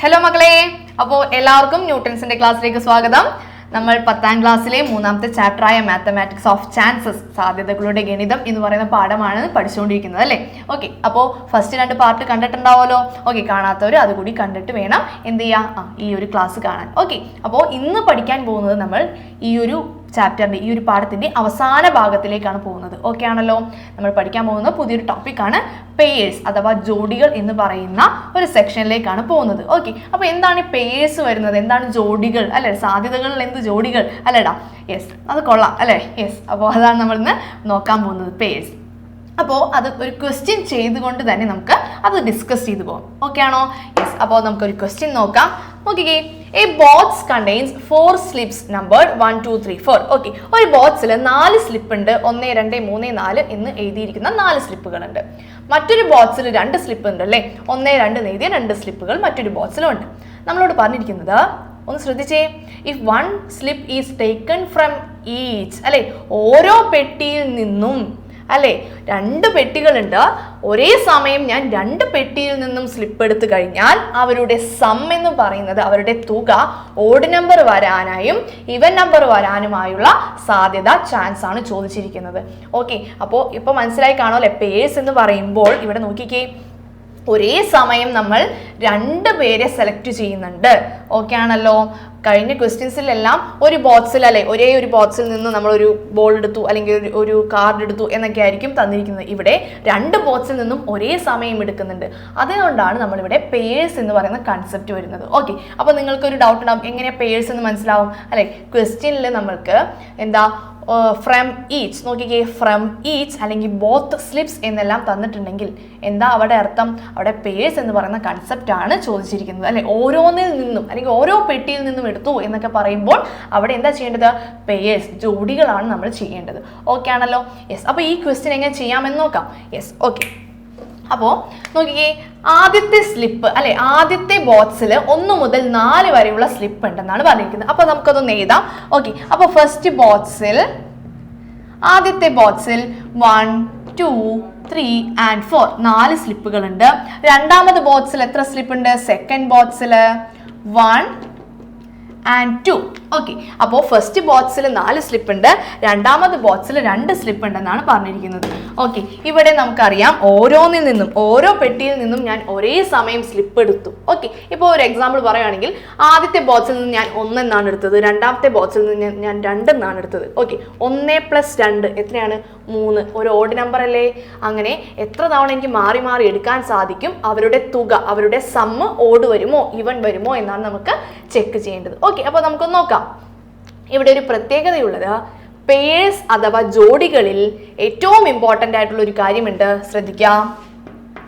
Hello മക്കളെ. അപ്പോൾ എല്ലാവർക്കും ന്യൂട്ടൺസിന്റെ ക്ലാസ്സിലേക്ക് സ്വാഗതം. നമ്മൾ പത്താം ക്ലാസ്സിലെ മൂന്നാമത്തെ ചാപ്റ്ററായ മാത്തമാറ്റിക്സ് ഓഫ് ചാൻസസ് സാധ്യതകളുടെ ഗണിതം എന്ന് പറയുന്ന പാഠമാണ് പഠിച്ചുകൊണ്ടിരിക്കുന്നത് അല്ലേ? ഓക്കെ അപ്പോൾ ഫസ്റ്റ് രണ്ട് പാർട്ട് കണ്ടിട്ടുണ്ടാവുമല്ലോ. ഓക്കെ കാണാത്തവർ അതുകൂടി കണ്ടിട്ട് വേണം എന്ത് ചെയ്യുക ആ ഈ ഒരു ക്ലാസ് കാണാൻ. ഓക്കെ അപ്പോൾ ഇന്ന് പഠിക്കാൻ പോകുന്നത് നമ്മൾ ഈ ഒരു ചാപ്റ്ററിന്റെ ഈ ഒരു പാഠത്തിന്റെ അവസാന ഭാഗത്തിലേക്കാണ് പോകുന്നത്. ഓക്കെ ആണല്ലോ? നമ്മൾ പഠിക്കാൻ പോകുന്ന പുതിയൊരു ടോപ്പിക്കാണ് പേഴ്സ് അഥവാ ജോഡികൾ എന്ന് പറയുന്ന ഒരു സെക്ഷനിലേക്കാണ് പോകുന്നത്. ഓക്കെ അപ്പോൾ എന്താണ് പേഴ്സ് വരുന്നത്? എന്താണ് ജോഡികൾ? അല്ലെ? സാധ്യതകളിൽ എന്ത് ജോഡികൾ? അല്ലേടാ? യെസ് അത് കൊള്ളാം. അല്ലേ? യെസ് അപ്പോൾ അതാണ് നമ്മൾ ഇന്ന് നോക്കാൻ പോകുന്നത് പേഴ്സ് അപ്പോൾ അത് ഒരു ക്വസ്റ്റ്യൻ ചെയ്തുകൊണ്ട് തന്നെ നമുക്ക് അത് ഡിസ്കസ് ചെയ്തു പോകാം. ഓക്കെ ആണോ? യെസ് അപ്പോൾ നമുക്കൊരു ക്വസ്റ്റ്യൻ നോക്കാം. നോക്കിക്കേ a box contains four slips number one two three four okay ഒരു ബോക്സിൽ നാല് സ്ലിപ്പ് ഉണ്ട്. ഒന്ന് രണ്ട് മൂന്ന് നാല് എന്ന് എഴുതിയിരിക്കുന്ന നാല് സ്ലിപ്പുകളുണ്ട് മറ്റൊരു ബോക്സിൽ രണ്ട് സ്ലിപ്പ് ഉണ്ട് അല്ലേ? ഒന്ന് രണ്ട് എഴുതിയ രണ്ട് സ്ലിപ്പുകൾ മറ്റൊരു ബോക്സിലുണ്ട് നമ്മളോട് പറഞ്ഞിരിക്കുന്നത് ഒന്ന് ശ്രദ്ധിച്ചേ. If one slip is taken from each അല്ലെ? ഓരോ പെട്ടിയിൽ നിന്നും അല്ലേ? രണ്ട് പെട്ടികളുണ്ട്. ഒരേ സമയം ഞാൻ രണ്ട് പെട്ടിയിൽ നിന്നും സ്ലിപ്പ് എടുത്തു കഴിഞ്ഞാൽ അവരുടെ സം എന്ന് പറയുന്നത് അവരുടെ തുക ഓഡ് നമ്പർ വരാനായും ഇവൻ നമ്പർ വരാനുമായുള്ള സാധ്യത ചാൻസ് ആണ് ചോദിച്ചിരിക്കുന്നത്. ഓക്കെ അപ്പോൾ ഇപ്പോൾ മനസ്സിലായി കാണുമല്ലേ പേഴ്സ് എന്ന് പറയുമ്പോൾ ഇവിടെ നോക്കിക്കേ ഒരേ സമയം നമ്മൾ രണ്ട് പേരെ സെലക്ട് ചെയ്യുന്നുണ്ട്. ഓക്കെ ആണല്ലോ? കഴിഞ്ഞ ക്വസ്റ്റ്യൻസിലെല്ലാം ഒരു ബോക്സിൽ അല്ലെ ഒരേ ഒരു ബോക്സിൽ നിന്ന് നമ്മൾ ഒരു ബോൾ എടുത്തു അല്ലെങ്കിൽ ഒരു കാർഡ് എടുത്തു എന്നൊക്കെ ആയിരിക്കും തന്നിരിക്കുന്നത്. ഇവിടെ രണ്ട് ബോക്സിൽ നിന്നും ഒരേ സമയം എടുക്കുന്നുണ്ട്. അതുകൊണ്ടാണ് നമ്മളിവിടെ പേഴ്സ് എന്ന് പറയുന്ന കൺസെപ്റ്റ് വരുന്നത്. ഓക്കെ അപ്പോൾ നിങ്ങൾക്ക് ഒരു ഡൗട്ട് ഉണ്ടാവും എങ്ങനെ പേഴ്സ് എന്ന് മനസ്സിലാവും? അല്ലെ ക്വസ്റ്റ്യനിൽ നമ്മൾക്ക് എന്താ ഫ്രം ഈച്ച് നോക്കിക്കേ ഫ്രം ഈച്ച് അല്ലെങ്കിൽ ബോത്ത് സ്ലിപ്സ് എന്നെല്ലാം തന്നിട്ടുണ്ടെങ്കിൽ എന്താ അവിടെ അർത്ഥം? അവിടെ പേഴ്സ് എന്ന് പറയുന്ന കൺസെപ്റ്റ് ആണ് ചോദിച്ചിരിക്കുന്നത്. അല്ലെ? ഓരോന്നിൽ നിന്നും അല്ലെങ്കിൽ ഓരോ പെട്ടിയിൽ നിന്നും എടുത്തു എന്നൊക്കെ പറയുമ്പോൾ അവിടെ എന്താ ചെയ്യേണ്ടത്? പേഴ്സ് ജോഡികളാണ് നമ്മൾ ചെയ്യേണ്ടത്. ഓക്കെ ആണല്ലോ? യെസ് അപ്പോൾ ഈ ക്വസ്റ്റ്യൻ എങ്ങനെ ചെയ്യാമെന്ന് നോക്കാം. യെസ് ഓക്കെ അപ്പോൾ നോക്കിക്കേ ആദ്യത്തെ സ്ലിപ്പ് അല്ലെ ആദ്യത്തെ ബോക്സിൽ ഒന്ന് മുതൽ നാല് വരെയുള്ള സ്ലിപ്പ് ഉണ്ടെന്നാണ് പറഞ്ഞിരിക്കുന്നത്. അപ്പോൾ നമുക്കതൊന്ന് എഴുതാം. ഓക്കെ അപ്പോൾ ഫസ്റ്റ് ബോക്സിൽ ആദ്യത്തെ ബോക്സിൽ one two three and four നാല് സ്ലിപ്പുകളുണ്ട് രണ്ടാമത് ബോക്സിൽ എത്ര സ്ലിപ്പ് ഉണ്ട്? സെക്കൻഡ് ബോക്സിൽ വൺ ആൻഡ് ടു ഓക്കെ അപ്പോൾ ഫസ്റ്റ് ബോക്സിൽ നാല് സ്ലിപ്പ് ഉണ്ട്. രണ്ടാമത് ബോക്സിൽ രണ്ട് സ്ലിപ്പ് ഉണ്ടെന്നാണ് പറഞ്ഞിരിക്കുന്നത്. ഓക്കെ ഇവിടെ നമുക്കറിയാം ഓരോന്നിൽ നിന്നും ഓരോ പെട്ടിയിൽ നിന്നും ഞാൻ ഒരേ സമയം സ്ലിപ്പ് എടുത്തു. ഓക്കെ ഇപ്പോൾ ഒരു എക്സാമ്പിൾ പറയുകയാണെങ്കിൽ ആദ്യത്തെ ബോക്സിൽ നിന്ന് ഞാൻ ഒന്നെന്നാണ് എടുത്തത്. രണ്ടാമത്തെ ബോക്സിൽ നിന്ന് ഞാൻ- രണ്ടെന്നാണ് എടുത്തത്. ഓക്കെ ഒന്ന് പ്ലസ് രണ്ട് എത്രയാണ്? മൂന്ന്. ഒരു ഓഡ് നമ്പർ അല്ലേ? അങ്ങനെ എത്ര തവണ എനിക്ക് മാറി മാറി എടുക്കാൻ സാധിക്കും? അവരുടെ തുക അവരുടെ സമ്മ് ഓട് വരുമോ ഇവൻ വരുമോ എന്നാണ് നമുക്ക് ചെക്ക് ചെയ്യേണ്ടത്. ഓക്കെ അപ്പോൾ നമുക്കൊന്ന് നോക്കാം. ഇവിടെ ഒരു പ്രത്യേകതയുള്ളത് പേഴ്സ് അഥവാ ജോഡികളിൽ ഏറ്റവും ഇമ്പോർട്ടന്റ് ആയിട്ടുള്ള ഒരു കാര്യമുണ്ട്. ശ്രദ്ധിക്കാം.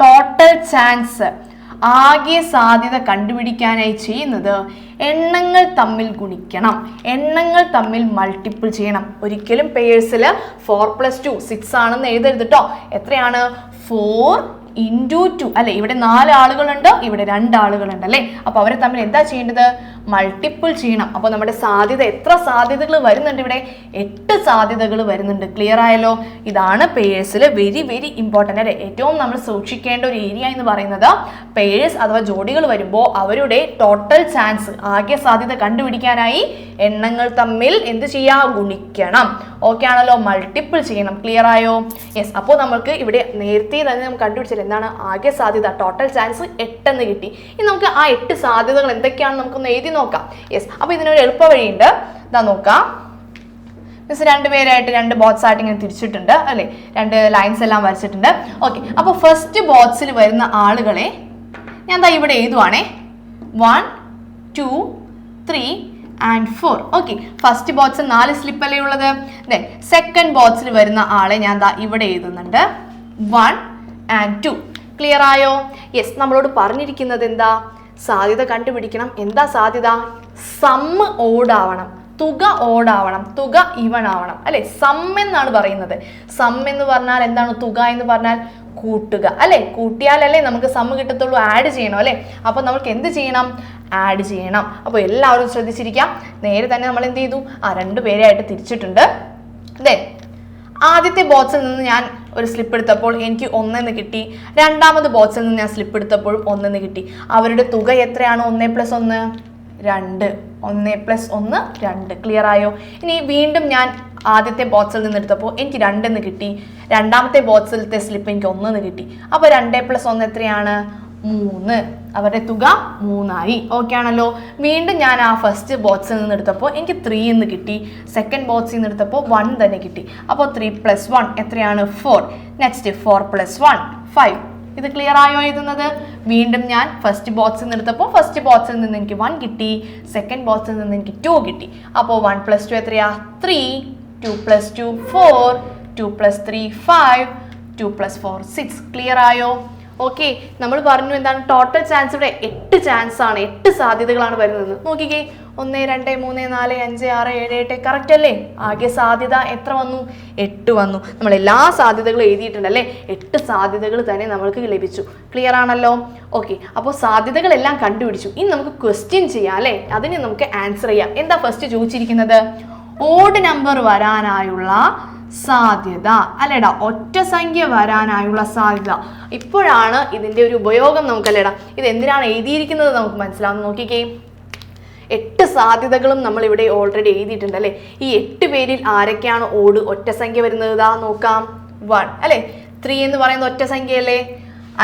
ടോട്ടൽ ചാൻസ് ആകെ സാധ്യത കണ്ടുപിടിക്കാനായി ചെയ്യുന്നത് എണ്ണങ്ങൾ തമ്മിൽ ഗുണിക്കണം. എണ്ണങ്ങൾ തമ്മിൽ മൾട്ടിപ്പിൾ ചെയ്യണം. ഒരിക്കലും പേഴ്സിൽ ഫോർ പ്ലസ് ടു സിക്സ് ആണെന്ന് എഴുതരുത് കേട്ടോ എത്രയാണ്? ഫോർ ഇന്റു ടു അല്ലെ ഇവിടെ നാല് ആളുകളുണ്ട് ഇവിടെ രണ്ട് ആളുകളുണ്ട് അല്ലേ? അപ്പോൾ അവരെ തമ്മിൽ എന്താ ചെയ്യേണ്ടത്? മൾട്ടിപ്പിൾ ചെയ്യണം അപ്പോൾ നമ്മുടെ സാധ്യത എത്ര സാധ്യതകൾ വരുന്നുണ്ട് ഇവിടെ? എട്ട് സാധ്യതകൾ വരുന്നുണ്ട്. ക്ലിയർ ആയല്ലോ? ഇതാണ് പേഴ്സിൽ വെരി വെരി ഇമ്പോർട്ടന്റ് അല്ലേ ഏറ്റവും നമ്മൾ സൂക്ഷിക്കേണ്ട ഒരു ഏരിയ എന്ന് പറയുന്നത് പേഴ്സ് അഥവാ ജോഡികൾ വരുമ്പോൾ അവരുടെ ടോട്ടൽ ചാൻസ് ആകെ സാധ്യത കണ്ടുപിടിക്കാനായി എണ്ണങ്ങൾ തമ്മിൽ എന്ത് ചെയ്യുക ഗുണിക്കണം. ഓക്കെ ആണല്ലോ? മൾട്ടിപ്പിൾ ചെയ്യണം ക്ലിയർ ആയോ? യെസ് അപ്പോൾ നമുക്ക് ഇവിടെ നേരത്തെ തന്നെ നമുക്ക് കണ്ടുപിടിച്ചത് എന്താണ്? ആകെ സാധ്യത ടോട്ടൽ ചാൻസ് എട്ടെന്ന് കിട്ടി. ഇനി നമുക്ക് ആ എട്ട് സാധ്യതകൾ എന്തൊക്കെയാണ് നമുക്കൊന്ന് എഴുതി നോക്കാം. യെസ് അപ്പോൾ ഇതിനൊരു എളുപ്പ വഴിയുണ്ട് ഇതാ നോക്കാം. മിസ് രണ്ടുപേരായിട്ട് രണ്ട് ബോട്ട്സ് ആയിട്ട് ഇങ്ങനെ തിരിച്ചിട്ടുണ്ട് അല്ലേ? രണ്ട് ലൈൻസ് എല്ലാം വരച്ചിട്ടുണ്ട്. ഓക്കെ അപ്പോൾ ഫസ്റ്റ് ബോക്സിൽ വരുന്ന ആളുകളെ ഞാൻ ദാ ഇവിടെ എഴുതുവാണേ. One two three and four okay first ബോക്സിൽ നാല് സ്ലിപ്പ് അല്ലേ ഉള്ളത്? ദെൻ സെക്കൻഡ് ബോക്സിൽ വരുന്ന ആളെ ഞാൻ ദാ ഇവിടെ എഴുതുന്നുണ്ട്. വൺ ആൻഡ് ടു ക്ലിയർ ആയോ? യെസ് നമ്മളോട് പറഞ്ഞിരിക്കുന്നത് എന്താ? സാധ്യത കണ്ടുപിടിക്കണം. എന്താ സാധ്യത? സമ്മ് ഓടാവണം. തുക ഓടാവണം. തുക ഇവൺ ആവണം അല്ലെ? സം എന്നാണ് പറയുന്നത്. സം എന്ന് പറഞ്ഞാൽ എന്താണ്? തുക എന്ന് പറഞ്ഞാൽ കൂട്ടുക. അല്ലെ? കൂട്ടിയാലല്ലേ നമുക്ക് സമ്മ് കിട്ടത്തുള്ളൂ ആഡ് ചെയ്യണം അല്ലെ? അപ്പൊ നമുക്ക് എന്ത് ചെയ്യണം? ആഡ് ചെയ്യണം. അപ്പോൾ എല്ലാവരും ശ്രദ്ധിച്ചിരിക്കാം. നേരെ തന്നെ നമ്മൾ എന്ത് ചെയ്തു? ആ രണ്ടു പേരെയായിട്ട് തിരിച്ചിട്ടുണ്ട്. അതെ ആദ്യത്തെ ബോക്സിൽ നിന്ന് ഞാൻ ഒരു സ്ലിപ്പ് എടുത്തപ്പോൾ എനിക്ക് ഒന്നെന്ന് കിട്ടി. രണ്ടാമത് ബോക്സിൽ നിന്ന് ഞാൻ സ്ലിപ്പ് എടുത്തപ്പോഴും ഒന്നെന്ന് കിട്ടി. അവരുടെ തുക എത്രയാണ്? ഒന്നേ പ്ലസ് ഒന്ന് രണ്ട്. ഒന്ന് പ്ലസ് ഒന്ന് രണ്ട്. ക്ലിയർ ആയോ? ഇനി വീണ്ടും ഞാൻ ആദ്യത്തെ ബോക്സിൽ നിന്ന് എടുത്തപ്പോൾ എനിക്ക് രണ്ടെന്ന് കിട്ടി. രണ്ടാമത്തെ ബോക്സിലത്തെ സ്ലിപ്പ് എനിക്ക് ഒന്നെന്ന് കിട്ടി. അപ്പോൾ രണ്ടേ പ്ലസ് ഒന്ന് എത്രയാണ്? മൂന്ന്. അവരുടെ തുക മൂന്നായി. ഓക്കെ ആണല്ലോ. വീണ്ടും ഞാൻ ആ ഫസ്റ്റ് ബോക്സിൽ നിന്ന് എടുത്തപ്പോൾ എനിക്ക് ത്രീ എന്ന് കിട്ടി. സെക്കൻഡ് ബോക്സിൽ നിന്ന് എടുത്തപ്പോൾ വൺ തന്നെ കിട്ടി. അപ്പോൾ ത്രീ പ്ലസ് വൺ എത്രയാണ്? Four next four plus one five ഇത് ക്ലിയർ ആയോ എഴുതുന്നത്? വീണ്ടും ഞാൻ ഫസ്റ്റ് ബോക്സിൽ നിന്ന് എടുത്തപ്പോൾ ഫസ്റ്റ് ബോക്സിൽ നിന്ന് എനിക്ക് വൺ കിട്ടി. സെക്കൻഡ് ബോക്സിൽ നിന്ന് എനിക്ക് ടു കിട്ടി. അപ്പോൾ വൺ പ്ലസ് ടു എത്രയാ? Three two plus two four two plus three five two plus four six clear ആയോ? ഓക്കെ നമ്മൾ പറഞ്ഞു എന്താണ്? ടോട്ടൽ ചാൻസ് ഇവിടെ എട്ട് ചാൻസ് ആണ് എട്ട് സാധ്യതകളാണ് വരുന്നത്. നോക്കിക്കേ ഒന്ന് രണ്ട് മൂന്ന് നാല് അഞ്ച് ആറ് ഏഴ് എട്ട് കറക്റ്റ് അല്ലേ? ആകെ സാധ്യത എത്ര വന്നു? എട്ട് വന്നു. നമ്മൾ എല്ലാ സാധ്യതകളും എഴുതിയിട്ടുണ്ട് അല്ലേ? എട്ട് സാധ്യതകൾ തന്നെ നമ്മൾക്ക് ലഭിച്ചു. ക്ലിയർ ആണല്ലോ? ഓക്കെ അപ്പോൾ സാധ്യതകളെല്ലാം കണ്ടുപിടിച്ചു. ഇനി നമുക്ക് ക്വസ്റ്റ്യൻ ചെയ്യാം അല്ലേ? അതിന് നമുക്ക് ആൻസർ ചെയ്യാം. എന്താ ഫസ്റ്റ് ചോദിച്ചിരിക്കുന്നത്? ഓഡ് നമ്പർ വരാനായുള്ള സാധ്യത. അല്ലേടാ ഒറ്റ സംഖ്യ വരാനായുള്ള സാധ്യത. ഇപ്പോഴാണ് ഇതിന്റെ ഒരു ഉപയോഗം നമുക്കല്ലേടാ ഇത് എന്തിനാണ് എഴുതിയിരിക്കുന്നത് നമുക്ക് മനസ്സിലാവുന്ന നോക്കിക്കേ. എട്ട് സാധ്യതകളും നമ്മൾ ഇവിടെ ഓൾറെഡി എഴുതിയിട്ടുണ്ട് അല്ലേ ഈ എട്ട് പേരിൽ ആരൊക്കെയാണ് ഓട് ഒറ്റ സംഖ്യ വരുന്നത്? നോക്കാം. വൺ അല്ലേ? ത്രീ എന്ന് പറയുന്നത് ഒറ്റ സംഖ്യയല്ലേ?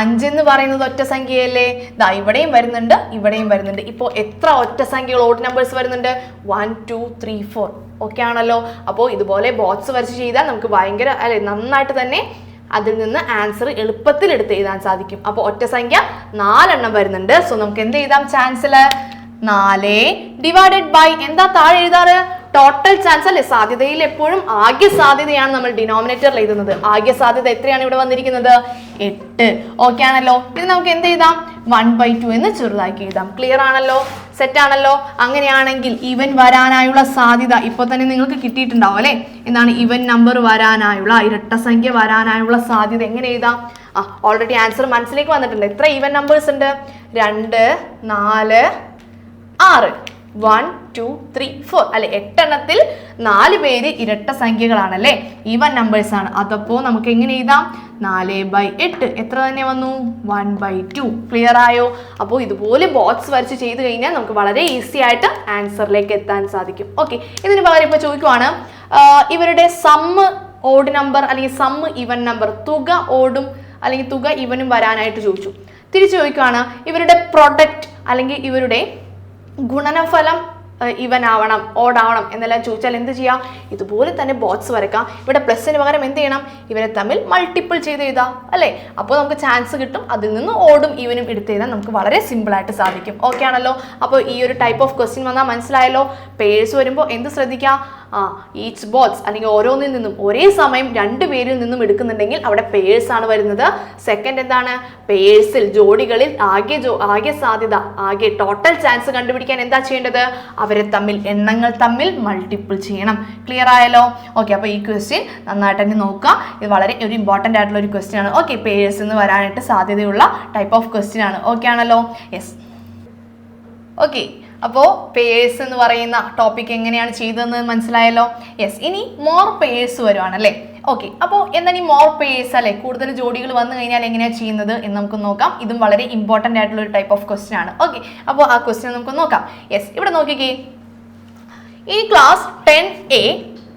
അഞ്ച് എന്ന് പറയുന്നത് ഒറ്റ സംഖ്യയല്ലേ? ദാ ഇവിടെയും വരുന്നുണ്ട് ഇവിടെയും വരുന്നുണ്ട്. ഇപ്പോൾ എത്ര ഒറ്റ സംഖ്യകൾ ഓഡ് നമ്പേഴ്സ് വരുന്നുണ്ട്? One two three four okay ആണല്ലോ? അപ്പോൾ ഇതുപോലെ ബോക്സ് വരച്ച് ചെയ്താൽ നമുക്ക് ഭയങ്കര അല്ലെ നന്നായിട്ട് തന്നെ അതിൽ നിന്ന് ആൻസർ എളുപ്പത്തിൽ എടുത്ത് എഴുതാൻ സാധിക്കും. അപ്പോൾ ഒറ്റ സംഖ്യ നാലെണ്ണം വരുന്നുണ്ട്. സോ നമുക്ക് എന്ത് എഴുതാം? ചാൻസിൽ നാല്. ഡിവൈഡഡ് ബൈ എന്താ താഴെ എഴുതാറ്? ടോട്ടൽ ചാൻസ് അല്ലെ? സാധ്യതയിൽ എപ്പോഴും ആകെ സാധ്യതയാണ് നമ്മൾ ഡിനോമിനേറ്ററിൽ എഴുതുന്നത്. ആകെ സാധ്യത എത്രയാണ് ഇവിടെ വന്നിരിക്കുന്നത്? എട്ട്. ഓക്കെ ആണല്ലോ. ഇത് നമുക്ക് എന്ത് എഴുതാം? വൺ ബൈ ടു എന്ന് ചെറുതാക്കി എഴുതാം. ക്ലിയർ ആണല്ലോ? സെറ്റ് ആണല്ലോ? അങ്ങനെയാണെങ്കിൽ ഇവൻ വരാനായുള്ള സാധ്യത ഇപ്പോൾ തന്നെ നിങ്ങൾക്ക് കിട്ടിയിട്ടുണ്ടാവും അല്ലേ? എന്താണ്? ഇവൻ നമ്പർ വരാനായുള്ള ഇരട്ട സംഖ്യ വരാനായുള്ള സാധ്യത എങ്ങനെ എഴുതാം? ആ ഓൾറെഡി ആൻസർ മനസ്സിലേക്ക് വന്നിട്ടുണ്ട്. എത്ര ഇവൻ നമ്പേഴ്സ് ഉണ്ട്? രണ്ട് നാല് ആറ്. വൺ ടു ത്രീ ഫോർ അല്ലെ എട്ടെണ്ണത്തിൽ നാല് പേര് ഇരട്ട സംഖ്യകളാണല്ലേ? ഈവൻ നമ്പേഴ്സ് ആണ്. അതപ്പോ നമുക്ക് എങ്ങനെ എഴുതാം? നാല് ബൈ എട്ട്. എത്ര തന്നെ വന്നു? വൺ ബൈ ടു ക്ലിയർ ആയോ? അപ്പോൾ ഇതുപോലെ ബോക്സ് വരച്ച് ചെയ്ത് കഴിഞ്ഞാൽ നമുക്ക് വളരെ ഈസി ആയിട്ട് ആൻസറിലേക്ക് എത്താൻ സാധിക്കും. ഓക്കെ ഇതിന് പകരം ഇപ്പോൾ ചോദിക്കുവാണ് ഇവരുടെ സമ്മ് ഓഡ് നമ്പർ അല്ലെങ്കിൽ സമ്മ് ഇവൻ നമ്പർ തുക ഓടും അല്ലെങ്കിൽ തുക ഇവനും വരാനായിട്ട് ചോദിച്ചു. തിരിച്ചു ചോദിക്കുവാണ് ഇവരുടെ പ്രൊഡക്റ്റ് അല്ലെങ്കിൽ ഇവരുടെ ഗുണനഫലം ഇവൻ ആവണം ഓടാവണം എന്നെല്ലാം ചോദിച്ചാൽ എന്ത് ചെയ്യാം? ഇതുപോലെ തന്നെ ബോക്സ് വരക്കാം ഇവിടെ പ്ലസ്സിന് പകരം എന്ത് ചെയ്യണം? ഇവനെ തമ്മിൽ മൾട്ടിപ്പിൾ ചെയ്ത് എഴുതാം അല്ലേ? അപ്പോൾ നമുക്ക് ചാൻസ് കിട്ടും. അതിൽ നിന്ന് ഓടും ഇവനും എടുത്ത് എഴുതാൻ നമുക്ക് വളരെ സിമ്പിളായിട്ട് സാധിക്കും. ഓക്കെ ആണല്ലോ? അപ്പോൾ ഈ ഒരു ടൈപ്പ് ഓഫ് ക്വസ്റ്റ്യൻ വന്നാൽ മനസ്സിലായല്ലോ? പേഴ്സ് വരുമ്പോൾ എന്ത് ശ്രദ്ധിക്കുക ആ ഈച്ച് ബോക്സ് അല്ലെങ്കിൽ ഓരോന്നിൽ നിന്നും ഒരേ സമയം രണ്ട് പേരിൽ നിന്നും എടുക്കുന്നുണ്ടെങ്കിൽ അവിടെ പേഴ്സ് ആണ് വരുന്നത്. സെക്കൻഡ് എന്താണ്? പേഴ്സിൽ ജോഡികളിൽ ആകെ ജോ ആകെ സാധ്യത ആകെ ടോട്ടൽ ചാൻസ് കണ്ടുപിടിക്കാൻ എന്താ ചെയ്യേണ്ടത്? അവരെ തമ്മിൽ എണ്ണങ്ങൾ തമ്മിൽ മൾട്ടിപ്പിൾ ചെയ്യണം. ക്ലിയർ ആയല്ലോ? ഓക്കെ അപ്പോൾ ഈ ക്വസ്റ്റ്യൻ നന്നായിട്ട് തന്നെ നോക്കുക. ഇത് വളരെ ഒരു ഇമ്പോർട്ടന്റ് ആയിട്ടുള്ള ഒരു ക്വസ്റ്റ്യൻ ആണ്. ഓക്കെ പേഴ്സ് എന്ന് വരാനായിട്ട് സാധ്യതയുള്ള ടൈപ്പ് ഓഫ് ക്വസ്റ്റ്യൻ ആണ്. ഓക്കെ ആണല്ലോ? യെസ് ഓക്കെ അപ്പോൾ പേഴ്സ് എന്ന് പറയുന്ന ടോപ്പിക് എങ്ങനെയാണ് ചെയ്തതെന്ന് മനസ്സിലായല്ലോ? യെസ് ഇനി മോർ പേഴ്സ് വരുവാണല്ലേ ഓക്കെ അപ്പോൾ എന്താണ് ഈ മോർ പേഴ്സ് അല്ലേ? കൂടുതൽ ജോഡികൾ വന്നു കഴിഞ്ഞാൽ എങ്ങനെയാണ് ചെയ്യുന്നത് എന്ന് നമുക്ക് നോക്കാം. ഇതും വളരെ ഇമ്പോർട്ടന്റ് ആയിട്ടുള്ള ഒരു ടൈപ്പ് ഓഫ് ക്വസ്റ്റ്യൻ ആണ്. ഓക്കെ അപ്പോൾ ആ ക്വസ്റ്റ്യൻ നമുക്ക് നോക്കാം. യെസ് ഇവിടെ നോക്കിക്കേ. ഈ class ten A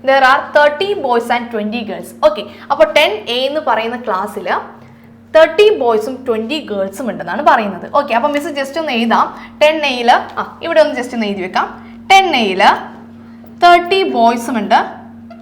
there are thirty boys and twenty girls okay അപ്പോൾ ടെൻ എ എന്ന് പറയുന്ന ക്ലാസ്സിൽ തേർട്ടി ബോയ്സും ട്വന്റി ഗേൾസും ഉണ്ടെന്നാണ് പറയുന്നത്. ഓക്കെ അപ്പോൾ മിസ് ജസ്റ്റ് ഒന്ന് എഴുതാം. ടെൻ എയിൽ ആ ഇവിടെ ഒന്ന് ജസ്റ്റ് ഒന്ന് എഴുതി വെക്കാം. ടെൻ എയിൽ തേർട്ടി ബോയ്സും ഉണ്ട്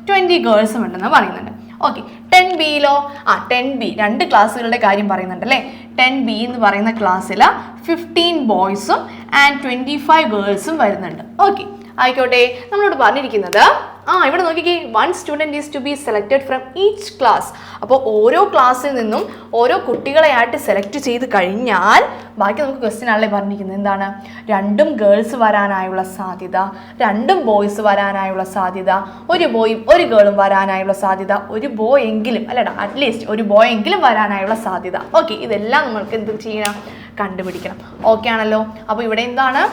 ട്വന്റി ഗേൾസും ഉണ്ടെന്ന് പറയുന്നുണ്ട് ഓക്കെ ടെൻ ബിയിലോ ആ ടെൻ ബി രണ്ട് ക്ലാസ്സുകളുടെ കാര്യം പറയുന്നുണ്ട് അല്ലേ? ടെൻ ബി എന്ന് പറയുന്ന ക്ലാസ്സിൽ ഫിഫ്റ്റീൻ ബോയ്സും ആൻഡ് ട്വന്റി ഫൈവ് ഗേൾസും വരുന്നുണ്ട്. ഓക്കെ ആയിക്കോട്ടെ നമ്മളോട് പറഞ്ഞിരിക്കുന്നത് ആ ഇവിടെ നോക്കിക്കേ. One student is to be selected from each class അപ്പോൾ ഓരോ ക്ലാസ്സിൽ നിന്നും ഓരോ കുട്ടികളെയായിട്ട് സെലക്ട് ചെയ്ത് കഴിഞ്ഞാൽ ബാക്കി നമുക്ക് ക്വസ്റ്റ്യൻ ആണല്ലേ പറഞ്ഞിരിക്കുന്നത്. എന്താണ്? രണ്ടും ഗേൾസ് വരാനായുള്ള സാധ്യത രണ്ടും ബോയ്സ് വരാനായുള്ള സാധ്യത ഒരു ബോയും ഒരു ഗേളും വരാനായുള്ള സാധ്യത ഒരു ബോയ് എങ്കിലും അല്ലടാ അറ്റ്ലീസ്റ്റ് ഒരു ബോയ് എങ്കിലും വരാനായുള്ള സാധ്യത. ഓക്കെ ഇതെല്ലാം നമ്മൾക്ക് എന്ത് ചെയ്യണം? കണ്ടുപിടിക്കണം. ഓക്കെ ആണല്ലോ? അപ്പോൾ ഇവിടെ എന്താണ്?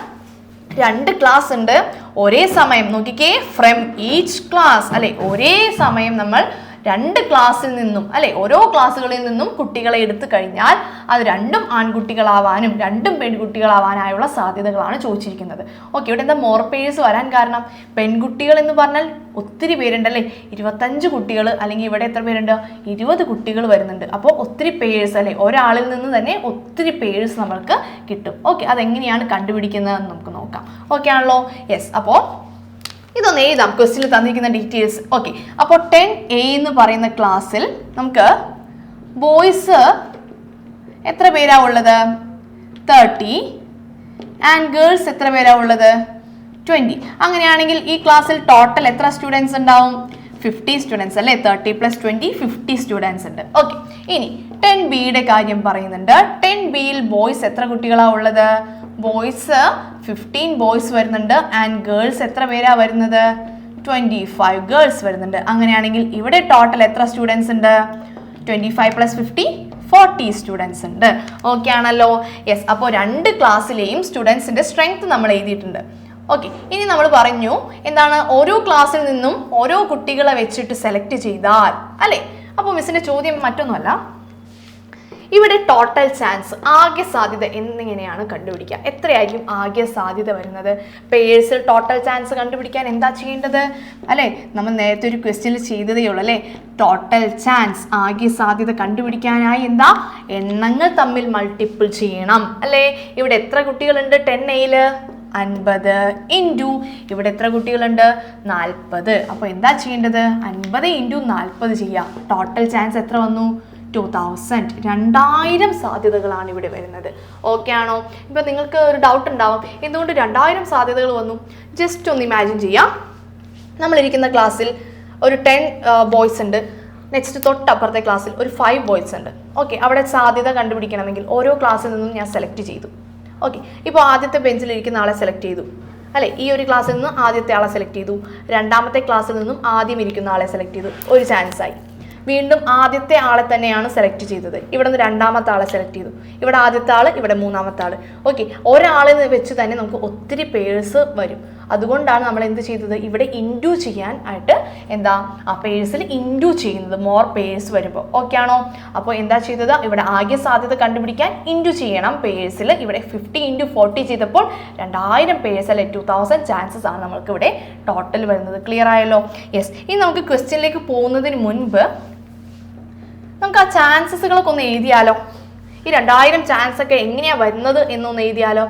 രണ്ട് ക്ലാസ് ഉണ്ട്. ഒരേ സമയം നോക്കിക്കേ ഫ്രം ഈച്ച് ക്ലാസ് അല്ലെ? ഒരേ സമയം നമ്മൾ രണ്ട് ക്ലാസ്സിൽ നിന്നും അല്ലെ ഓരോ ക്ലാസ്സുകളിൽ നിന്നും കുട്ടികളെ എടുത്തു കഴിഞ്ഞാൽ അത് രണ്ടും ആൺകുട്ടികളാവാനും രണ്ടും പെൺകുട്ടികളാവാനായുള്ള സാധ്യതകളാണ് ചോദിച്ചിരിക്കുന്നത്. ഓക്കെ ഇവിടെ എന്താ മോർ പേഴ്സ് വരാൻ കാരണം? പെൺകുട്ടികൾ എന്ന് പറഞ്ഞാൽ ഒത്തിരി പേരുണ്ട് അല്ലേ? ഇരുപത്തഞ്ച് കുട്ടികൾ അല്ലെങ്കിൽ ഇവിടെ എത്ര പേരുണ്ട്? ഇരുപത് കുട്ടികൾ വരുന്നുണ്ട്. അപ്പോൾ ഒത്തിരി പേഴ്സ് അല്ലെ? ഒരാളിൽ നിന്ന് തന്നെ ഒത്തിരി പേഴ്സ് നമ്മൾക്ക് കിട്ടും. ഓക്കെ അതെങ്ങനെയാണ് കണ്ടുപിടിക്കുന്നതെന്ന് നമുക്ക് നോക്കാം. ഓക്കെ ആണല്ലോ? യെസ് അപ്പോൾ ഇതൊന്ന് എഴുതാം. ക്വസ്റ്റിൽ തന്നിരിക്കുന്ന ഡീറ്റെയിൽസ് ഓക്കെ അപ്പോൾ ടെൻ എ എന്ന് പറയുന്ന ക്ലാസ്സിൽ നമുക്ക് ബോയ്സ് എത്ര പേരാ ഉള്ളത്? തേർട്ടി ആൻഡ് ഗേൾസ് എത്ര പേരാ ഉള്ളത്? ട്വന്റി അങ്ങനെയാണെങ്കിൽ ഈ ക്ലാസ്സിൽ ടോട്ടൽ എത്ര സ്റ്റുഡൻസ് ഉണ്ടാവും? ഫിഫ്റ്റി സ്റ്റുഡൻസ് അല്ലേ? Thirty plus twenty fifty students ഉണ്ട്. ഓക്കെ ഇനി ടെൻ ബിയുടെ കാര്യം പറയുന്നുണ്ട്. ടെൻ ബിയിൽ ബോയ്സ് എത്ര കുട്ടികളാണ് ഉള്ളത്? ബോയ്സ് ഫിഫ്റ്റീൻ ബോയ്സ് വരുന്നുണ്ട് ആൻഡ് ഗേൾസ് എത്ര പേരാ വരുന്നത്? ട്വന്റി ഫൈവ് ഗേൾസ് വരുന്നുണ്ട്. അങ്ങനെയാണെങ്കിൽ ഇവിടെ ടോട്ടൽ എത്ര സ്റ്റുഡൻസ് ഉണ്ട്? Twenty five plus fifty forty students ഉണ്ട്. ഓക്കെ ആണല്ലോ? യെസ് അപ്പോൾ രണ്ട് ക്ലാസ്സിലെയും സ്റ്റുഡൻസിന്റെ സ്ട്രെങ്ത് നമ്മൾ എഴുതിയിട്ടുണ്ട്. ഓക്കെ ഇനി നമ്മൾ പറഞ്ഞു എന്താണ് ഓരോ ക്ലാസ്സിൽ നിന്നും ഓരോ കുട്ടികളെ വെച്ചിട്ട് സെലക്ട് ചെയ്താൽ അല്ലേ? അപ്പോൾ മിസ്സിന്റെ ചോദ്യം മറ്റൊന്നുമല്ല. ഇവിടെ ടോട്ടൽ ചാൻസ് ആകെ സാധ്യത എന്നിങ്ങനെയാണ് കണ്ടുപിടിക്കുക. എത്രയായിരിക്കും ആകെ സാധ്യത വരുന്നത്? പേഴ്സിൽ ടോട്ടൽ ചാൻസ് കണ്ടുപിടിക്കാൻ എന്താ ചെയ്യേണ്ടത്? അല്ലേ? നമ്മൾ നേരത്തെ ഒരു ക്വസ്റ്റ്യനിൽ ചെയ്തതേ ഉള്ളൂ അല്ലേ? ടോട്ടൽ ചാൻസ് ആകെ സാധ്യത കണ്ടുപിടിക്കാനായി എന്താ? എണ്ണങ്ങൾ തമ്മിൽ മൾട്ടിപ്പിൾ ചെയ്യണം അല്ലേ? ഇവിടെ എത്ര കുട്ടികളുണ്ട്? ടെൻ എയിൽ അൻപത് ഇന്റു ഇവിടെ എത്ര കുട്ടികളുണ്ട്? നാൽപ്പത്. അപ്പോൾ എന്താ ചെയ്യേണ്ടത്? അൻപത് ഇന്റു നാൽപ്പത് ചെയ്യുക ടോട്ടൽ ചാൻസ് എത്ര വന്നു? ടു തൗസൻഡ് രണ്ടായിരം സാധ്യതകളാണ് ഇവിടെ വരുന്നത്. ഓക്കെ ആണോ? ഇപ്പം നിങ്ങൾക്ക് ഒരു ഡൗട്ട് ഉണ്ടാവും. എന്തുകൊണ്ട് രണ്ടായിരം സാധ്യതകൾ വന്നു? ജസ്റ്റ് ഒന്ന് ഇമാജിൻ ചെയ്യാം. നമ്മളിരിക്കുന്ന ക്ലാസ്സിൽ ഒരു ടെൻ ബോയ്സ് ഉണ്ട്. നെക്സ്റ്റ് തൊട്ടപ്പുറത്തെ ക്ലാസ്സിൽ ഒരു ഫൈവ് ബോയ്സ് ഉണ്ട്. ഓക്കെ അവിടെ സാധ്യത കണ്ടുപിടിക്കണമെങ്കിൽ ഓരോ ക്ലാസ്സിൽ നിന്നും ഞാൻ സെലക്ട് ചെയ്തു. ഓക്കെ ഇപ്പോൾ ആദ്യത്തെ ബെഞ്ചിൽ ഇരിക്കുന്ന ആളെ സെലക്ട് ചെയ്തു. അല്ലേ? ഈ ഒരു ക്ലാസ്സിൽ നിന്നും ആദ്യത്തെ ആളെ സെലക്ട് ചെയ്തു. രണ്ടാമത്തെ ക്ലാസ്സിൽ നിന്നും ആദ്യം ഇരിക്കുന്ന ആളെ സെലക്ട് ചെയ്തു. ഒരു ചാൻസ് ആയി. വീണ്ടും ആദ്യത്തെ ആളെ തന്നെയാണ് സെലക്ട് ചെയ്തത്. ഇവിടെ നിന്ന് രണ്ടാമത്തെ ആളെ സെലക്ട് ചെയ്തു. ഇവിടെ ആദ്യത്തെ ആൾ ഇവിടെ മൂന്നാമത്തെ ആൾ ഓക്കെ ഒരാളിൽ വെച്ച് തന്നെ നമുക്ക് ഒത്തിരി പേഴ്സ് വരും. അതുകൊണ്ടാണ് നമ്മൾ എന്ത് ചെയ്തത്? ഇവിടെ ഇൻഡു ചെയ്യാൻ ആയിട്ട് എന്താ ആ പേഴ്സിൽ ഇൻഡു ചെയ്യുന്നത്. മോർ പേഴ്സ് വരുമ്പോൾ. ഓക്കെ ആണോ? അപ്പോൾ എന്താ ചെയ്തത്? ഇവിടെ ആകെ സാധ്യത കണ്ടുപിടിക്കാൻ ഇൻഡു ചെയ്യണം. പേഴ്സിൽ ഇവിടെ ഫിഫ്റ്റി ഇന്റു ഫോർട്ടി ചെയ്തപ്പോൾ രണ്ടായിരം പേഴ്സ് അല്ലെ? ടു തൗസൻഡ് ചാൻസസ് ആണ് നമ്മൾക്ക് ഇവിടെ ടോട്ടൽ വരുന്നത്. ക്ലിയർ ആയല്ലോ? യെസ് ഇനി നമുക്ക് ക്വസ്റ്റ്യനിലേക്ക് പോകുന്നതിന് മുൻപ് നമുക്ക് ആ ചാൻസസുകളൊക്കെ ഒന്ന് എഴുതിയാലോ? ഈ രണ്ടായിരം ചാൻസ് ഒക്കെ എങ്ങനെയാണ് വരുന്നത് എന്നൊന്ന് എഴുതിയാലോ?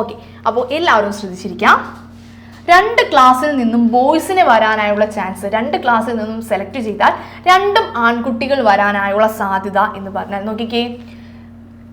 ഓക്കെ അപ്പോൾ എല്ലാവരും ശ്രദ്ധിച്ചിരിക്കാം. രണ്ട് ക്ലാസ്സിൽ നിന്നും ബോയ്സിന് വരാനായുള്ള ചാൻസ് രണ്ട് ക്ലാസ്സിൽ നിന്നും സെലക്ട് ചെയ്താൽ രണ്ടും ആൺകുട്ടികൾ വരാനായുള്ള സാധ്യത എന്ന് പറഞ്ഞാൽ നോക്കിക്കേ.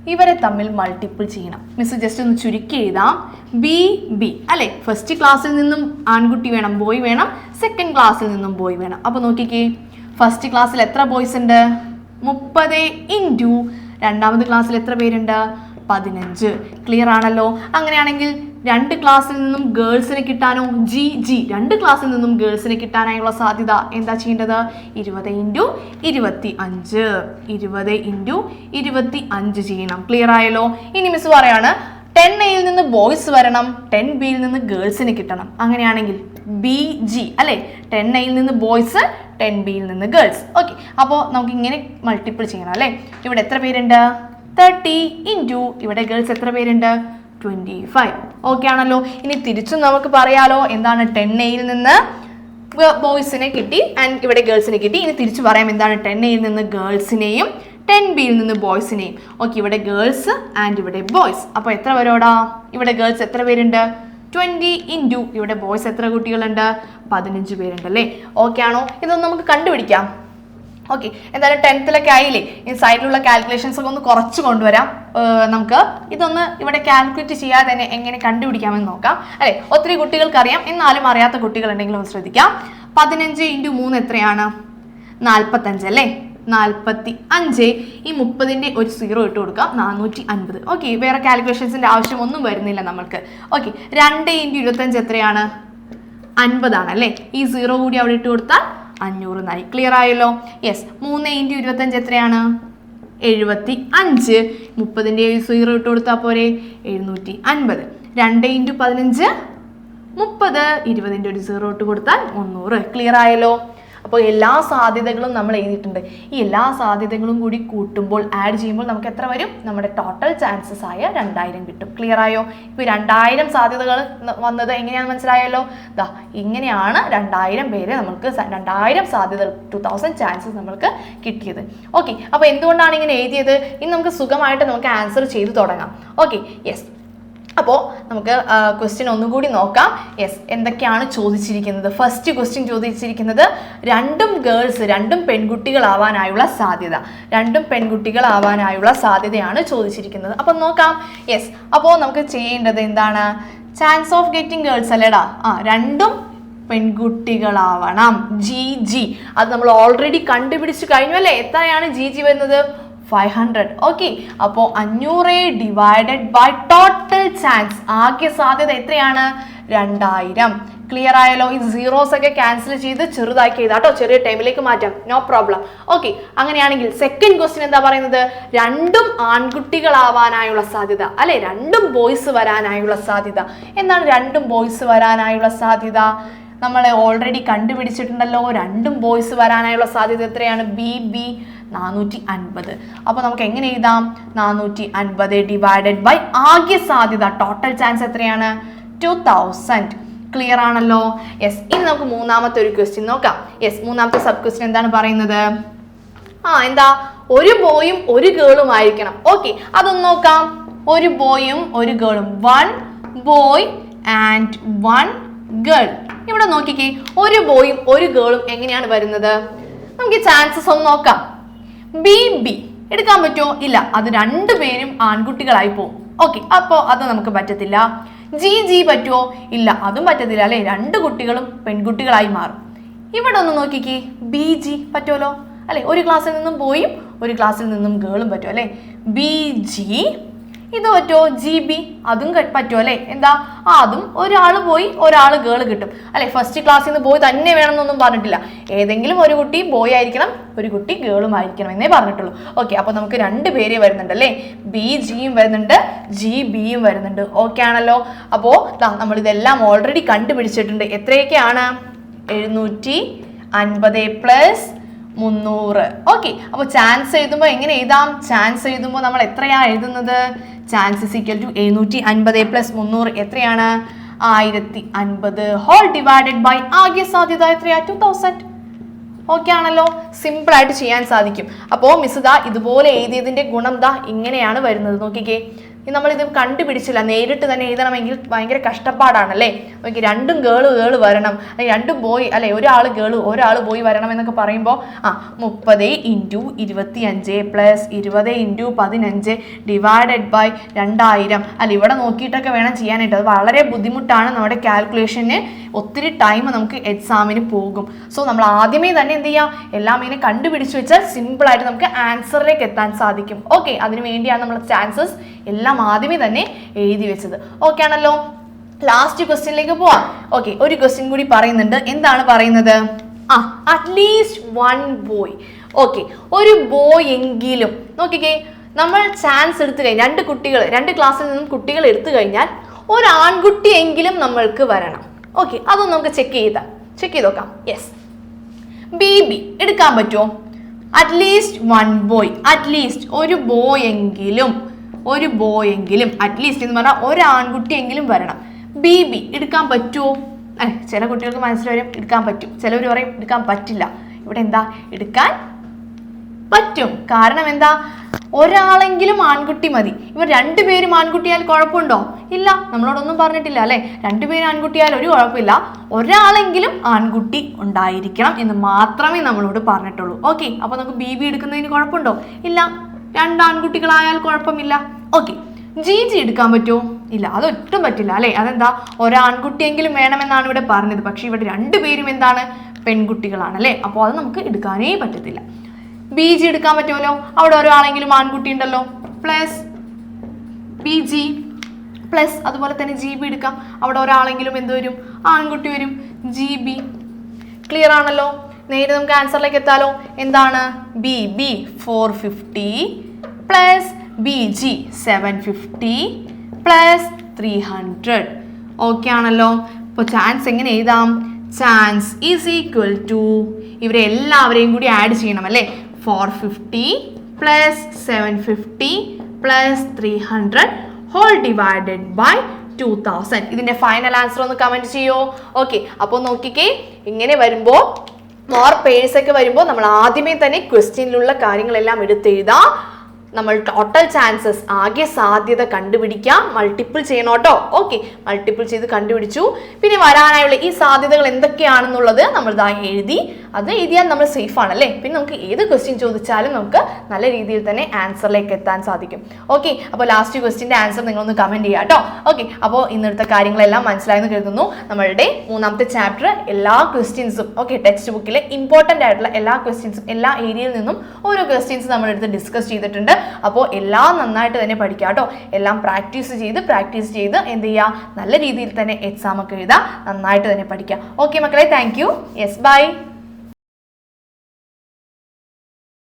ഇവരെ തമ്മിൽ മൾട്ടിപ്പിൾ ചെയ്യണം. മിസ് ജസ്റ്റ് ഒന്ന് ചുരുക്കി എഴുതാം. ബി ബി അല്ലെ? ഫസ്റ്റ് ക്ലാസ്സിൽ നിന്നും ആൺകുട്ടി വേണം ബോയ് വേണം. സെക്കൻഡ് ക്ലാസ്സിൽ നിന്നും ബോയ് വേണം. അപ്പോൾ നോക്കിക്കേ. ഫസ്റ്റ് ക്ലാസ്സിൽ എത്ര ബോയ്സ് ഉണ്ട്? മുപ്പത് ഇന്റു രണ്ടാമത് ക്ലാസ്സിൽ എത്ര പേരുണ്ട്? പതിനഞ്ച്. ക്ലിയർ ആണല്ലോ? അങ്ങനെയാണെങ്കിൽ രണ്ട് ക്ലാസ്സിൽ നിന്നും ഗേൾസിനെ കിട്ടാനോ? G G. രണ്ട് ക്ലാസ്സിൽ നിന്നും ഗേൾസിനെ കിട്ടാനായുള്ള സാധ്യത എന്താ ചെയ്യേണ്ടത്? ഇരുപത് ഇന്റു ഇരുപത്തി അഞ്ച് ഇരുപത് ഇന്റു ഇരുപത്തി അഞ്ച് ചെയ്യണം. ക്ലിയർ ആയല്ലോ? ഇനി മിസ് പറയാണ് ടെൻ എയിൽ നിന്ന് ബോയ്സ് വരണം ടെൻ ബിയിൽ നിന്ന് ഗേൾസിന് കിട്ടണം. അങ്ങനെയാണെങ്കിൽ ബി ജി അല്ലെ? ടെൻ എയിൽ നിന്ന് ബോയ്സ് ടെൻ ബിയിൽ നിന്ന് ഗേൾസ്. ഓക്കെ അപ്പോൾ നമുക്ക് ഇങ്ങനെ മൾട്ടിപ്പിൾ ചെയ്യണം അല്ലേ? ഇവിടെ എത്ര പേരുണ്ട്? തേർട്ടി ഇന്റു ഇവിടെ ഗേൾസ് എത്ര പേരുണ്ട്? ട്വന്റി ഫൈവ് ഓക്കെ ആണല്ലോ. ഇനി തിരിച്ചും നമുക്ക് പറയാലോ. എന്താണ് ടെൻ എയിൽ നിന്ന് ബോയ്സിനെ കിട്ടി ആൻഡ് ഇവിടെ ഗേൾസിനെ കിട്ടി. ഇനി തിരിച്ചു പറയാം എന്താണ് ടെൻ എയിൽ നിന്ന് ഗേൾസിനെയും ടെൻ ബിയിൽ നിന്ന് ബോയ്സിനെയും ഓക്കെ ഇവിടെ ഗേൾസ് ആൻഡ് ഇവിടെ ബോയ്സ് അപ്പോൾ എത്ര പേരോടാ? ഇവിടെ ഗേൾസ് എത്ര പേരുണ്ട്? ട്വന്റി ഇന്റു ഇവിടെ ബോയ്സ് എത്ര കുട്ടികളുണ്ട്? പതിനഞ്ച് പേരുണ്ടല്ലേ ഓക്കെ ആണോ? ഇതൊന്ന് നമുക്ക് കണ്ടുപിടിക്കാം. ഓക്കെ എന്തായാലും ടെൻത്തിലൊക്കെ ആയില്ലേ? ഈ സൈഡിലുള്ള കാൽക്കുലേഷൻസ് ഒക്കെ ഒന്ന് കുറച്ച് കൊണ്ടുവരാം. നമുക്ക് ഇതൊന്ന് ഇവിടെ കാൽക്കുലേറ്റ് ചെയ്യാതെ തന്നെ എങ്ങനെ കണ്ടുപിടിക്കാമെന്ന് നോക്കാം. അല്ലെ? ഒത്തിരി കുട്ടികൾക്ക് അറിയാം എന്നാലും അറിയാത്ത കുട്ടികൾ ഉണ്ടെങ്കിലും ശ്രദ്ധിക്കാം. പതിനഞ്ച് ഇന്റു മൂന്ന് എത്രയാണ്? നാൽപ്പത്തഞ്ച് അല്ലേ? നാൽപ്പത്തി അഞ്ച് ഈ മുപ്പതിന്റെ ഒരു സീറോ ഇട്ട് കൊടുക്കാം. നാനൂറ്റി അൻപത് ഓക്കെ വേറെ കാൽക്കുലേഷൻസിന്റെ ആവശ്യമൊന്നും വരുന്നില്ല നമ്മൾക്ക്. ഓക്കെ രണ്ട് ഇന്റു ഇരുപത്തഞ്ച് എത്രയാണ്? അൻപതാണ് അല്ലേ? ഈ സീറോ കൂടി അവിടെ ഇട്ട് കൊടുത്താൽ അഞ്ഞൂറ് നായി. ക്ലിയർ ആയല്ലോ? യെസ് മൂന്ന് ഇന്റു ഇരുപത്തഞ്ച് എത്രയാണ്? എഴുപത്തി അഞ്ച് മുപ്പതിന്റെ സീറോ ഇട്ട് കൊടുത്താൽ പോരെ? എഴുന്നൂറ്റി അൻപത് രണ്ട് ഇന്റു പതിനഞ്ച് മുപ്പത്. ഇരുപതിന്റെ ഒരു സീറോ ഇട്ട് കൊടുത്താൽ മുന്നൂറ്. ക്ലിയർ ആയല്ലോ? അപ്പോൾ എല്ലാ സാധ്യതകളും നമ്മൾ എഴുതിയിട്ടുണ്ട്. ഈ എല്ലാ സാധ്യതകളും കൂടി കൂട്ടുമ്പോൾ ആഡ് ചെയ്യുമ്പോൾ നമുക്ക് എത്ര വരും? നമ്മുടെ ടോട്ടൽ ചാൻസസ് ആയ രണ്ടായിരം കിട്ടും. ക്ലിയർ ആയോ? ഇപ്പോൾ രണ്ടായിരം സാധ്യതകൾ വന്നത് എങ്ങനെയാണ് മനസ്സിലായല്ലോ? ദാ ഇങ്ങനെയാണ് രണ്ടായിരം പേര് നമുക്ക് രണ്ടായിരം സാധ്യതകൾ ടു തൗസൻഡ് ചാൻസസ് നമ്മൾക്ക് കിട്ടിയത്. ഓക്കെ അപ്പോൾ എന്തുകൊണ്ടാണ് ഇങ്ങനെ എഴുതിയത്? ഇനി നമുക്ക് സുഖമായിട്ട് നമുക്ക് ആൻസർ ചെയ്തു തുടങ്ങാം. ഓക്കെ യെസ് അപ്പോൾ നമുക്ക് ക്വസ്റ്റ്യൻ ഒന്നുകൂടി നോക്കാം. യെസ് എന്തൊക്കെയാണ് ചോദിച്ചിരിക്കുന്നത്? ഫസ്റ്റ് ക്വസ്റ്റ്യൻ ചോദിച്ചിരിക്കുന്നത് രണ്ടും ഗേൾസ് രണ്ടും പെൺകുട്ടികളാവാനായുള്ള സാധ്യത. രണ്ടും പെൺകുട്ടികളാവാനായുള്ള സാധ്യതയാണ് ചോദിച്ചിരിക്കുന്നത്. അപ്പം നോക്കാം. യെസ് അപ്പോൾ നമുക്ക് ചെയ്യേണ്ടത് എന്താണ്? ചാൻസ് ഓഫ് ഗെറ്റിംഗ് ഗേൾസ് അല്ലേടാ? ആ രണ്ടും പെൺകുട്ടികളാവണം. ജി ജി അത് നമ്മൾ ഓൾറെഡി കണ്ടുപിടിച്ചു കഴിഞ്ഞു അല്ലേ? എത്രയാണ് ജി ജി വരുന്നത്? ഫൈവ് ഹൺഡ്രഡ് ഓക്കെ അപ്പോൾ അഞ്ഞൂറ് ഡിവൈഡഡ് ബൈ ടോട്ടൽ ചാൻസ് ആകെ സാധ്യത എത്രയാണ്? രണ്ടായിരം. ക്ലിയർ ആയാലോ ഈ സീറോസ് ഒക്കെ ക്യാൻസൽ ചെയ്ത് ചെറുതാക്കി എഴുതാട്ടോ ചെറിയ ടൈമിലേക്ക് മാറ്റാം. നോ പ്രോബ്ലം ഓക്കെ അങ്ങനെയാണെങ്കിൽ സെക്കൻഡ് ക്വസ്റ്റ്യൻ എന്താ പറയുന്നത്? രണ്ടും ആൺകുട്ടികളാവാനായുള്ള സാധ്യത. അല്ലെ? രണ്ടും ബോയ്സ് വരാനായുള്ള സാധ്യത. എന്താണ് രണ്ടും ബോയ്സ് വരാനായുള്ള സാധ്യത? നമ്മൾ ഓൾറെഡി കണ്ടുപിടിച്ചിട്ടുണ്ടല്ലോ. രണ്ടും ബോയ്സ് വരാനായുള്ള സാധ്യത എത്രയാണ്? ബി ബി നാനൂറ്റി അൻപത് അപ്പോൾ നമുക്ക് എങ്ങനെ എഴുതാം? നാനൂറ്റി അൻപത് ഡിവൈഡഡ് ബൈ ആകെ സാധ്യത ടോട്ടൽ ചാൻസ് എത്രയാണ്? ടു തൗസൻഡ് ക്ലിയർ ആണല്ലോ? യെസ് ഇനി നമുക്ക് മൂന്നാമത്തെ ഒരു ക്വസ്റ്റ്യൻ നോക്കാം. യെസ് മൂന്നാമത്തെ സബ് ക്വസ്റ്റ്യൻ എന്താണ് പറയുന്നത്? ആ എന്താ? ഒരു ബോയും ഒരു ഗേളും ആയിരിക്കണം. ഓക്കെ അതൊന്ന് നോക്കാം. ഒരു ബോയും ഒരു ഗേളും one boy and one girl ഇവിടെ നോക്കിക്കേ ഒരു ബോയും ഒരു ഗേളും എങ്ങനെയാണ് വരുന്നത്? നമുക്ക് ചാൻസസ് ഒന്ന് നോക്കാം. ബി ബി എടുക്കാൻ പറ്റുമോ? ഇല്ല. അത് രണ്ടുപേരും ആൺകുട്ടികളായി പോകും. ഓക്കെ അപ്പോൾ അത് നമുക്ക് പറ്റത്തില്ല. ജി ജി പറ്റുമോ? ഇല്ല അതും പറ്റത്തില്ല അല്ലേ? രണ്ട് കുട്ടികളും പെൺകുട്ടികളായി മാറും. ഇവിടെ ഒന്ന് നോക്കിക്കേ. ബി ജി പറ്റുമല്ലോ? അല്ലെ? ഒരു ക്ലാസ്സിൽ നിന്നും ബോയും ഒരു ക്ലാസ്സിൽ നിന്നും ഗേളും പറ്റും അല്ലേ? ബി ജി ഇത് പറ്റുമോ ജി ബി അതും പറ്റുമോ അല്ലേ? എന്താ? ആ അതും ഒരാൾ പോയി ഒരാൾ ഗേൾ കിട്ടും. അല്ലെ? ഫസ്റ്റ് ക്ലാസ്സിൽ നിന്ന് പോയി തന്നെ വേണമെന്നൊന്നും പറഞ്ഞിട്ടില്ല. ഏതെങ്കിലും ഒരു കുട്ടി ബോയ് ആയിരിക്കണം ഒരു കുട്ടി ഗേളും ആയിരിക്കണം എന്നേ പറഞ്ഞിട്ടുള്ളൂ. ഓക്കെ അപ്പോൾ നമുക്ക് രണ്ട് പേര് വരുന്നുണ്ട് അല്ലേ? ബി ജിയും വരുന്നുണ്ട് ജി ബിയും വരുന്നുണ്ട്. ഓക്കെ ആണല്ലോ? അപ്പോൾ നമ്മൾ ഇതെല്ലാം ഓൾറെഡി കണ്ടുപിടിച്ചിട്ടുണ്ട്. എത്രയൊക്കെയാണ്? എഴുന്നൂറ്റി അൻപത് പ്ലസ് മുന്നൂറ്. ഓക്കെ അപ്പോൾ ചാൻസ് എഴുതുമ്പോൾ എങ്ങനെ എഴുതാം? ചാൻസ് എഴുതുമ്പോൾ നമ്മൾ എത്രയാണ് എഴുതുന്നത്? ചാൻസസ് ഈക്വൽ ടു എഴുന്നൂറ്റി അൻപത് പ്ലസ് മുന്നൂറ് എത്രയാണ്? ആയിരത്തി അൻപത് ഹോൾ ഡിവൈഡഡ് ബൈ ആകെ സാധ്യത എത്രയാ? ടു തൗസൻഡ് ഓക്കെ ആണല്ലോ? സിമ്പിൾ ആയിട്ട് ചെയ്യാൻ സാധിക്കും. അപ്പോൾ മിസ് ദാ ഇതുപോലെ എഴുതിയതിന്റെ ഗുണം ദാ ഇങ്ങനെയാണ് വരുന്നത്. നോക്കിക്കേ. നമ്മളിത് കണ്ടുപിടിച്ചില്ല. നേരിട്ട് തന്നെ എഴുതണമെങ്കിൽ ഭയങ്കര കഷ്ടപ്പാടാണല്ലേ? ഓക്കെ രണ്ടും ഗേൾ ഗേൾ വരണം. അല്ലെങ്കിൽ രണ്ടും ബോയ് അല്ലെ ഒരാൾ ഗേൾ ഒരാൾ ബോയ് വരണം എന്നൊക്കെ പറയുമ്പോൾ ആ മുപ്പത് ഇന്റു ഇരുപത്തി അഞ്ച് പ്ലസ് ഇരുപത് ഇന്റു പതിനഞ്ച് ഡിവൈഡഡ് ബൈ രണ്ടായിരം. അല്ല ഇവിടെ നോക്കിയിട്ടൊക്കെ വേണം ചെയ്യാനായിട്ട്. അത് വളരെ ബുദ്ധിമുട്ടാണ്. നമ്മുടെ കാൽക്കുലേഷന് ഒത്തിരി ടൈം നമുക്ക് എക്സാമിന് പോകും. സോ നമ്മൾ ആദ്യമേ തന്നെ എന്ത് ചെയ്യാം? എല്ലാം ഇങ്ങനെ കണ്ടുപിടിച്ച് വെച്ചാൽ സിമ്പിളായിട്ട് നമുക്ക് ആൻസറിലേക്ക് എത്താൻ സാധിക്കും. ഓക്കെ അതിനു വേണ്ടിയാണ് നമ്മുടെ ചാൻസസ് എല്ലാം ആദ്യമേ തന്നെ എഴുതി വെച്ചത്. ഓക്കെ ആണല്ലോ. ലാസ്റ്റ് ക്വസ്റ്റ്യനിലേക്ക് പോവാം. ഓക്കെ ഒരു ക്വസ്റ്റ്യൻ കൂടി പറയുന്നുണ്ട്. എന്താണ് പറയുന്നത്? ആ at least one boy okay ഒരു ബോയ് എങ്കിലും നോക്കിക്കേ നമ്മൾ ചാൻസ് എടുത്തു കഴിഞ്ഞാൽ രണ്ട് കുട്ടികൾ രണ്ട് ക്ലാസ്സിൽ നിന്നും കുട്ടികൾ എടുത്തു കഴിഞ്ഞാൽ ഒരു ആൺകുട്ടിയെങ്കിലും നമ്മൾക്ക് വരണം. ഓക്കെ അതൊന്ന് നമുക്ക് ചെക്ക് ചെയ്താൽ ചെക്ക് ചെയ്ത് നോക്കാം. യെസ് ബി ബി എടുക്കാൻ പറ്റുമോ? At least one boy at least ഒരു ബോയ് എങ്കിലും. ഒരു ബോയ് എങ്കിലും അറ്റ്ലീസ്റ്റ് എന്ന് പറഞ്ഞാൽ ഒരു ആൺകുട്ടിയെങ്കിലും വരണം. ബി ബി എടുക്കാൻ പറ്റുമോ അല്ലെ ചില കുട്ടികൾക്ക് മനസ്സിൽ വരും എടുക്കാൻ പറ്റും. ചിലവർ പറയും എടുക്കാൻ പറ്റില്ല. ഇവിടെ എന്താ? എടുക്കാൻ പറ്റും. കാരണം എന്താ? ഒരാളെങ്കിലും ആൺകുട്ടി മതി. ഇവർ രണ്ടുപേരും ആൺകുട്ടിയാൽ കുഴപ്പമുണ്ടോ? ഇല്ല നമ്മളോടൊന്നും പറഞ്ഞിട്ടില്ല അല്ലെ? രണ്ടുപേരും ആൺകുട്ടിയാൽ ഒരു കുഴപ്പമില്ല. ഒരാളെങ്കിലും ആൺകുട്ടി ഉണ്ടായിരിക്കണം എന്ന് മാത്രമേ നമ്മളോട് പറഞ്ഞിട്ടുള്ളൂ. ഓക്കെ അപ്പൊ നമുക്ക് ബി ബി എടുക്കുന്നതിന് കുഴപ്പമുണ്ടോ? ഇല്ല. രണ്ട് ആൺകുട്ടികളായാൽ കുഴപ്പമില്ല. ഓക്കെ ജി ജി എടുക്കാൻ പറ്റുമോ? ഇല്ല അതൊട്ടും പറ്റില്ല അല്ലേ? അതെന്താ? ഒരാൺകുട്ടിയെങ്കിലും വേണമെന്നാണ് ഇവിടെ പറഞ്ഞത്. പക്ഷെ ഇവിടെ രണ്ടുപേരും എന്താണ്? പെൺകുട്ടികളാണ് അല്ലേ? അപ്പോൾ അത് നമുക്ക് എടുക്കാനേ പറ്റത്തില്ല. ബി ജി എടുക്കാൻ പറ്റുമല്ലോ? അവിടെ ഒരാളെങ്കിലും ആൺകുട്ടി ഉണ്ടല്ലോ? പ്ലസ് ബി ജി പ്ലസ് അതുപോലെ തന്നെ ജി ബി എടുക്കാം. അവിടെ ഒരാളെങ്കിലും എന്ത് വരും? ആൺകുട്ടി വരും. ജി ബി ക്ലിയർ ആണല്ലോ? നേരെ നമുക്ക് ആൻസറിലേക്ക് എത്താലോ. എന്താണ്? B B four fifty plus B G seven fifty plus three hundred okay ആണല്ലോ. ഇപ്പോൾ ചാൻസ് എങ്ങനെ എഴുതാം? ചാൻസ് ഈസ് ഈക്വൽ ടു ഇവരെ എല്ലാവരെയും കൂടി ആഡ് ചെയ്യണം അല്ലേ? Four fifty plus seven fifty plus three hundred whole divided by two thousand ഇതിന്റെ ഫൈനൽ ആൻസർ ഒന്ന് കമന്റ് ചെയ്യോ? ഓക്കെ അപ്പോൾ നോക്കിക്കേ. ഇങ്ങനെ വരുമ്പോൾ മോർ പേഴ്സ് ഒക്കെ വരുമ്പോൾ നമ്മൾ ആദ്യമേ തന്നെ ക്വസ്റ്റ്യനിലുള്ള കാര്യങ്ങളെല്ലാം എടുത്തെഴുതാം. നമ്മൾ ടോട്ടൽ ചാൻസസ് ആകെ സാധ്യത കണ്ടുപിടിക്കാം. മൾട്ടിപ്പിൾ ചെയ്യണം കേട്ടോ. ഓക്കെ മൾട്ടിപ്പിൾ ചെയ്ത് കണ്ടുപിടിച്ചു. പിന്നെ വരാനായുള്ള ഈ സാധ്യതകൾ എന്തൊക്കെയാണെന്നുള്ളത് നമ്മൾ ഇതാ എഴുതി. അത് എഴുതിയാൽ നമ്മൾ സേഫ് ആണല്ലേ? പിന്നെ നമുക്ക് ഏത് ക്വസ്റ്റ്യൻ ചോദിച്ചാലും നമുക്ക് നല്ല രീതിയിൽ തന്നെ ആൻസറിലേക്ക് എത്താൻ സാധിക്കും. ഓക്കെ അപ്പോൾ ലാസ്റ്റ് ക്വസ്റ്റ്യന്റെ ആൻസർ നിങ്ങളൊന്ന് കമന്റ് ചെയ്യുക കേട്ടോ. ഓക്കെ അപ്പോൾ ഇന്നത്തെ കാര്യങ്ങളെല്ലാം മനസ്സിലായെന്ന് കരുതുന്നു. നമ്മളുടെ മൂന്നാമത്തെ ചാപ്റ്റർ എല്ലാ ക്വസ്റ്റ്യൻസും ഓക്കെ ടെക്സ്റ്റ് ബുക്കിലെ ഇമ്പോർട്ടന്റ് ആയിട്ടുള്ള എല്ലാ ക്വസ്റ്റ്യൻസും എല്ലാ ഏരിയയിൽ നിന്നും ഓരോ ക്വസ്റ്റ്യൻസ് നമ്മളെടുത്ത് ഡിസ്കസ് ചെയ്തിട്ടുണ്ട്. അപ്പോൾ എല്ലാം നന്നായിട്ട് തന്നെ പഠിക്കുക കേട്ടോ. എല്ലാം പ്രാക്ടീസ് ചെയ്ത് പ്രാക്ടീസ് ചെയ്ത് എന്ത് ചെയ്യുക? നല്ല രീതിയിൽ തന്നെ എക്സാം ഒക്കെ എഴുതുക നന്നായിട്ട് തന്നെ പഠിക്കുക. ഓക്കെ മക്കളെ താങ്ക് യു യെസ് ബൈ